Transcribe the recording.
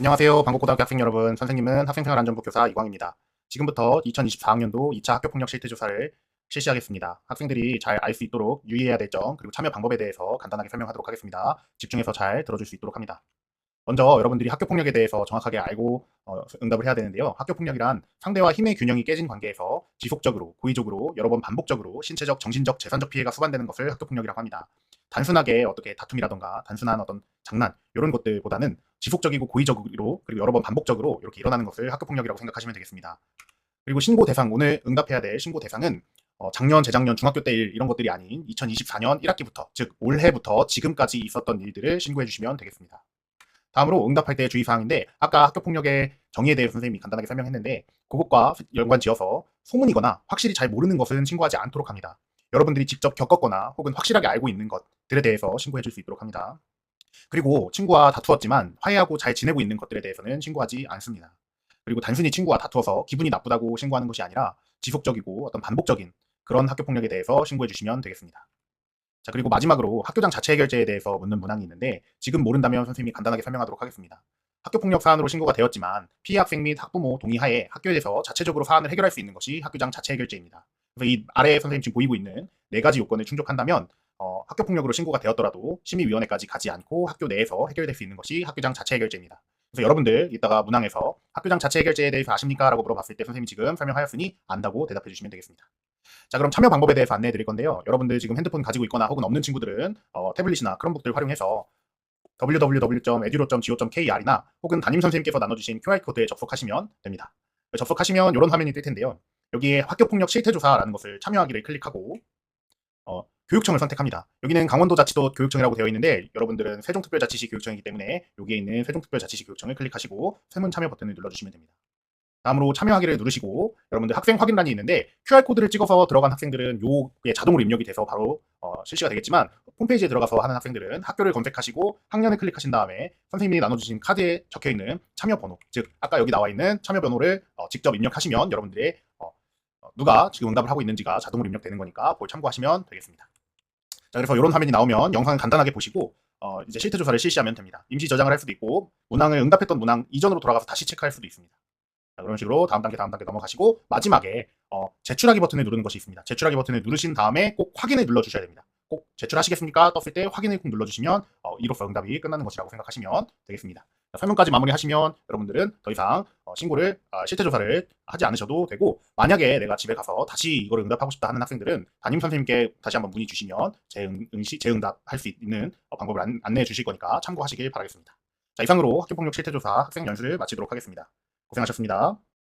안녕하세요. 방국고등학교 학생 여러분. 선생님은 학생생활안전부 교사 이광입니다. 지금부터 2024학년도 2차 학교폭력 실태조사를 실시하겠습니다. 학생들이 잘 알 수 있도록 유의해야 될 점, 그리고 참여 방법에 대해서 간단하게 설명하도록 하겠습니다. 집중해서 잘 들어줄 수 있도록 합니다. 먼저 여러분들이 학교폭력에 대해서 정확하게 알고 어, 응답을 해야 되는데요. 학교폭력이란 상대와 힘의 균형이 깨진 관계에서 지속적으로, 고의적으로, 여러 번 반복적으로 신체적, 정신적, 재산적 피해가 수반되는 것을 학교폭력이라고 합니다. 단순하게 어떻게 다툼이라던가 단순한 어떤 장난 이런 것들보다는 지속적이고 고의적으로 그리고 여러 번 반복적으로 이렇게 일어나는 것을 학교폭력이라고 생각하시면 되겠습니다. 그리고 신고 대상 오늘 응답해야 될 신고 대상은 어, 작년, 재작년, 중학교 때 일 이런 것들이 아닌 2024년 1학기부터 즉 올해부터 지금까지 있었던 일들을 신고해 주시면 되겠습니다. 다음으로 응답할 때 주의사항인데 아까 학교폭력의 정의에 대해 선생님이 간단하게 설명했는데 그것과 연관지어서 소문이거나 확실히 잘 모르는 것은 신고하지 않도록 합니다. 여러분들이 직접 겪었거나 혹은 확실하게 알고 있는 것들에 대해서 신고해 줄 수 있도록 합니다. 그리고 친구와 다투었지만 화해하고 잘 지내고 있는 것들에 대해서는 신고하지 않습니다. 그리고 단순히 친구와 다투어서 기분이 나쁘다고 신고하는 것이 아니라 지속적이고 어떤 반복적인 그런 학교 폭력에 대해서 신고해 주시면 되겠습니다. 자, 그리고 마지막으로 학교장 자체 해결제에 대해서 묻는 문항이 있는데 지금 모른다면 선생님이 간단하게 설명하도록 하겠습니다. 학교폭력 사안으로 신고가 되었지만 피해 학생 및 학부모 동의하에 학교에서 자체적으로 사안을 해결할 수 있는 것이 학교장 자체 해결제입니다. 그래서 이 아래에 선생님 지금 보이고 있는 네 가지 요건을 충족한다면 어, 학교 폭력으로 신고가 되었더라도 심의위원회까지 가지 않고 학교 내에서 해결될 수 있는 것이 학교장 자체 해결제입니다. 그래서 여러분들 이따가 문항에서 학교장 자체 해결제에 대해서 아십니까? 라고 물어봤을 때 선생님이 지금 설명하였으니 안다고 대답해 주시면 되겠습니다. 자 그럼 참여 방법에 대해서 안내해 드릴 건데요. 여러분들 지금 핸드폰 가지고 있거나 혹은 없는 친구들은 어, 태블릿이나 크롬북들 활용해서 www.edu.go.kr이나 혹은 담임 선생님께서 나눠주신 QR코드에 접속하시면 됩니다. 접속하시면 이런 화면이 뜰 텐데요. 여기에 학교폭력 실태조사라는 것을 참여하기를 클릭하고 어, 교육청을 선택합니다. 여기는 강원도 자치도 교육청이라고 되어 있는데 여러분들은 세종특별자치시 교육청이기 때문에 여기에 있는 세종특별자치시 교육청을 클릭하시고 설문 참여 버튼을 눌러주시면 됩니다. 다음으로 참여하기를 누르시고 여러분들 학생 확인란이 있는데 QR코드를 찍어서 들어간 학생들은 요게 자동으로 입력이 돼서 바로 어, 실시가 되겠지만 홈페이지에 들어가서 하는 학생들은 학교를 검색하시고 학년을 클릭하신 다음에 선생님이 나눠주신 카드에 적혀있는 참여 번호 즉 아까 여기 나와 있는 참여 번호를 어, 직접 입력하시면 여러분들의 어, 어, 누가 지금 응답을 하고 있는지가 자동으로 입력되는 거니까 그걸 참고하시면 되겠습니다. 자 그래서 이런 화면이 나오면 영상을 간단하게 보시고 어, 이제 실태 조사를 실시하면 됩니다. 임시 저장을 할 수도 있고 문항을 응답했던 문항 이전으로 돌아가서 다시 체크할 수도 있습니다. 자, 그런 식으로 다음 단계 다음 단계 넘어가시고 마지막에 어, 제출하기 버튼을 누르는 것이 있습니다. 제출하기 버튼을 누르신 다음에 꼭 확인을 눌러 주셔야 됩니다. 꼭 제출하시겠습니까? 떴을 때 확인을 꼭 눌러주시면 어, 이로써 응답이 끝나는 것이라고 생각하시면 되겠습니다. 자, 설명까지 마무리하시면 여러분들은 더 이상 어, 신고를 아, 실태 조사를 하지 않으셔도 되고 만약에 내가 집에 가서 다시 이걸 응답하고 싶다 하는 학생들은 담임 선생님께 다시 한번 문의 주시면 재응, 응시, 재응답 할 수 있는 어, 방법을 안, 안내해 주실 거니까 참고하시길 바라겠습니다. 자 이상으로 학교폭력 실태 조사 학생 연수를 마치도록 하겠습니다. 고생하셨습니다.